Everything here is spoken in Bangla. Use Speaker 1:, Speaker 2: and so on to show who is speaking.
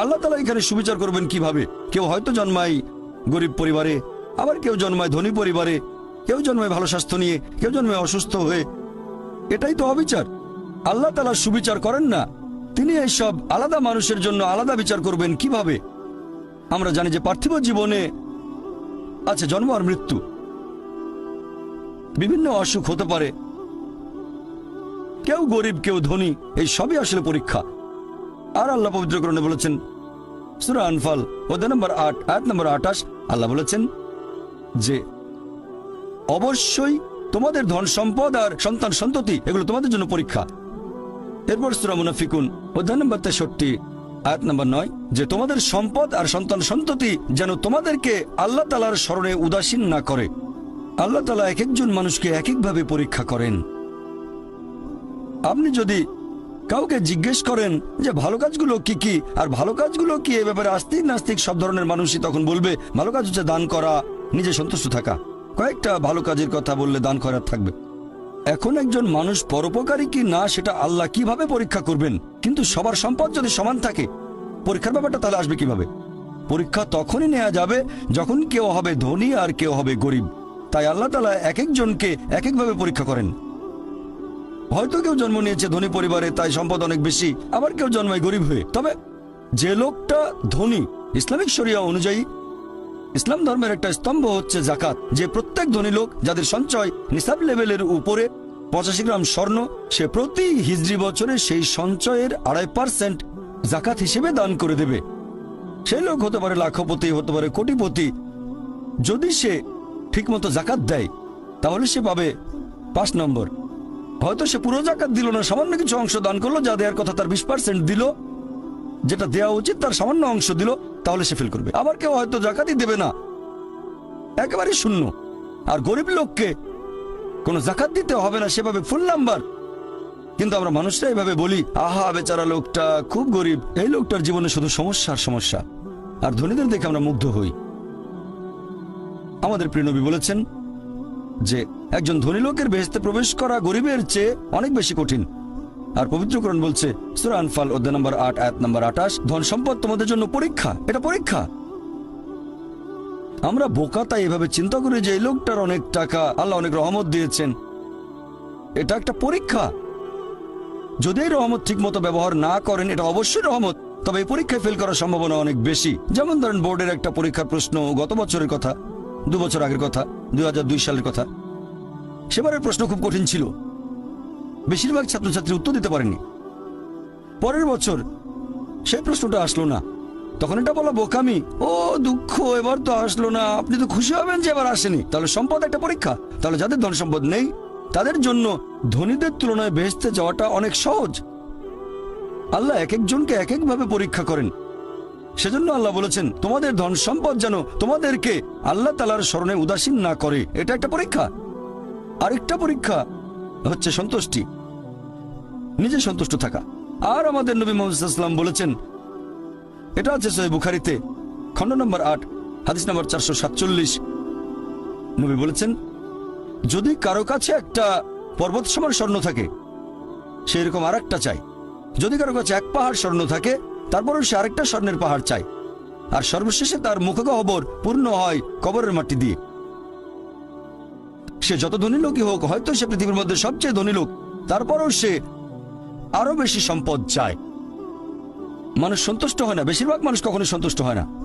Speaker 1: আল্লাহ তালা এখানে সুবিচার করবেন কীভাবে? কেউ হয়তো জন্মায় গরিব পরিবারে, আবার কেউ জন্মায় ধনী পরিবারে, কেউ জন্মায় ভালো স্বাস্থ্য নিয়ে, কেউ জন্মায় অসুস্থ হয়ে। এটাই তো অবিচার। আল্লাহ তালা সুবিচার করেন না। তিনি এইসব আলাদা মানুষের জন্য আলাদা বিচার করবেন কীভাবে? আমরা জানি যে পার্থিব জীবনে আছে জন্ম আর মৃত্যু। বিভিন্ন অসুখ হতে পারে। কেউ গরিব, কেউ ধনী, এই সবই আসলে পরীক্ষা। আর আল্লাহ পবিত্রকরণে বলেছেন সুরা আনফাল অধ্যায় নম্বর আট, আয়াত নম্বর আঠাশ, আল্লাহ বলেছেন যে, অবশ্যই তোমাদের ধন সম্পদ আর সন্তান সন্ততি, এগুলো তোমাদের জন্য পরীক্ষা। এরপর সুরা মুনাফিকুন অধ্যায় নম্বর তেষট্টি, আয়াত নম্বর নয়, যে তোমাদের সম্পদ আর সন্তান সন্ততি যেন তোমাদেরকে আল্লাহ তালার স্মরণে উদাসীন না করে। আল্লাহ তালা এক একজন মানুষকে এক একভাবে পরীক্ষা করেন। আপনি যদি কাউকে জিজ্ঞেস করেন যে ভালো কাজগুলো কি কি, আর ভালো কাজগুলো কি এ ব্যাপারে আস্তিক নাস্তিক সব ধরনের মানুষই তখন বলবে, ভালো কাজ হচ্ছে দান করা, নিজে সন্তুষ্ট থাকা। কয়েকটা ভালো কাজের কথা বললে দান করার থাকবে। এখন একজন মানুষ পরোপকারী কি না, সেটা আল্লাহ কীভাবে পরীক্ষা করবেন? কিন্তু সবার সম্পদ যদি সমান থাকে, পরীক্ষার ব্যাপারটা তাহলে আসবে কীভাবে? পরীক্ষা তখনই নেওয়া যাবে যখন কেউ হবে ধনী আর কেউ হবে গরিব। তাই আল্লাহ তালা এক একজনকে এক একভাবে পরীক্ষা করেন। হয়তো কেউ জন্ম নিয়েছে ধনী পরিবারে, তাই সম্পদ অনেক বেশি, আবার কেউ জন্মায় গরিব হয়ে। তবে যে লোকটা ধনী, ইসলামিক শরিয়া অনুযায়ী, ইসলাম ধর্মের একটা স্তম্ভ হচ্ছে জাকাত। যে প্রত্যেক ধনী লোক যাদের সঞ্চয় নিসাব লেভেলের উপরে পঁচাশি গ্রাম স্বর্ণ, সে প্রতি হিজড়ি বছরে সেই সঞ্চয়ের আড়াই পার্সেন্ট জাকাত হিসেবে দান করে দেবে। সেই লোক হতে পারে লাখপতি, হতে পারে কোটিপতি। যদি সে ঠিকমতো জাকাত দেয়, তাহলে সে পাবে পাঁচ নম্বর। হয়তো সে পুরো জাকাত দিল না, সামান্য কিছু অংশ দান করল, যা দেওয়ার কথা তার বিশ পার্সেন্ট দিল। যেটা দেওয়া উচিত, তার সামান্য অংশ দিল, তাহলে সে ফিল করবে। আবার কেউ হয়তো জাকাতই দেবে না। একেবারে শূন্য। আর গরিব লোককে কোনো জাকাত দিতে হবে না, সেভাবে ফুল নাম্বার কিন্তু আমরা মানুষরা এভাবে বলি, আহা, বেচারা লোকটা খুব গরিব। এই লোকটার জীবনে শুধু সমস্যার সমস্যা। আর ধনীদের দেখে আমরা মুগ্ধ হই। আমাদের প্রিয়নবী বলেছেন যে একজন ধনী লোকের বেহেস্তে প্রবেশ করা গরিবের চেয়ে অনেক বেশি কঠিন। আর পবিত্রকরণ বলছে, সুরা আনফাল, অধ্যায় নম্বর আট, আয়াত নম্বর আঠাশ, ধন সম্পদ তোমাদের জন্য পরীক্ষা, এটা পরীক্ষা। আমরা বোকা তাই এভাবে চিন্তা করি যে এই লোকটার অনেক টাকা আল্লাহ অনেক রহমত দিয়েছেন। এটা একটা পরীক্ষা। যদি এই রহমত ঠিক মতো ব্যবহার না করেন, এটা অবশ্যই রহমত, তবে এই পরীক্ষায় ফেল করার সম্ভাবনা অনেক বেশি। যেমন ধরেন বোর্ডের একটা পরীক্ষার প্রশ্ন গত বছরের কথা, দু বছর আগের কথা, দুই হাজার দুই সালের কথা। সেবারের প্রশ্ন খুব কঠিন ছিল। বেশিরভাগ ছাত্রছাত্রী উত্তর দিতে পারেনি পরের বছর সেই প্রশ্নটা আসলো না। তখন এটা বলা বোকামি, ও, দুঃখ, এবার তো আসলো না। আপনি তো খুশি হবেন যে এবার আসেনি। তাহলে সম্পদ একটা পরীক্ষা। তাহলে যাদের ধন সম্পদ নেই, তাদের জন্য ধনীদের তুলনায় বেহেস্তে যাওয়াটা অনেক সহজ। আল্লাহ এক একজনকে এক একভাবে পরীক্ষা করেন। সেজন্য আল্লাহ বলেছেন, তোমাদের ধন সম্পদ যেন তোমাদেরকে আল্লাহ তালার স্মরণে উদাসীন না করে। এটা একটা পরীক্ষা। আরেকটা পরীক্ষা হচ্ছে সন্তুষ্টি। নিজে সন্তুষ্ট থাকা। আর আমাদের নবী মোহাম্মদাম বলেছেন, এটা আছে সহি বুখারিতে, খণ্ড নম্বর আট, হাদিস নম্বর চারশো সাতচল্লিশ। নবী বলেছেন, যদি কারও কাছে একটা পর্বত সমান স্বর্ণ থাকে, সে এরকম আর একটা চাই যদি কারও কাছে এক পাহাড় স্বর্ণ থাকে, তারপরেও সে আরেকটা স্বর্ণের পাহাড় চায়। আর সর্বশেষে তার মুখগহবর পূর্ণ হয় কবরের মাটি দিয়ে। সে যত ধনী লোকই হোক, হয়তো সে পৃথিবীর মধ্যে সবচেয়ে ধনী লোক, তারপরও সে আরও বেশি সম্পদ চায়। মানুষ সন্তুষ্ট হয় না, বেশিরভাগ মানুষ কখনো সন্তুষ্ট হয় না।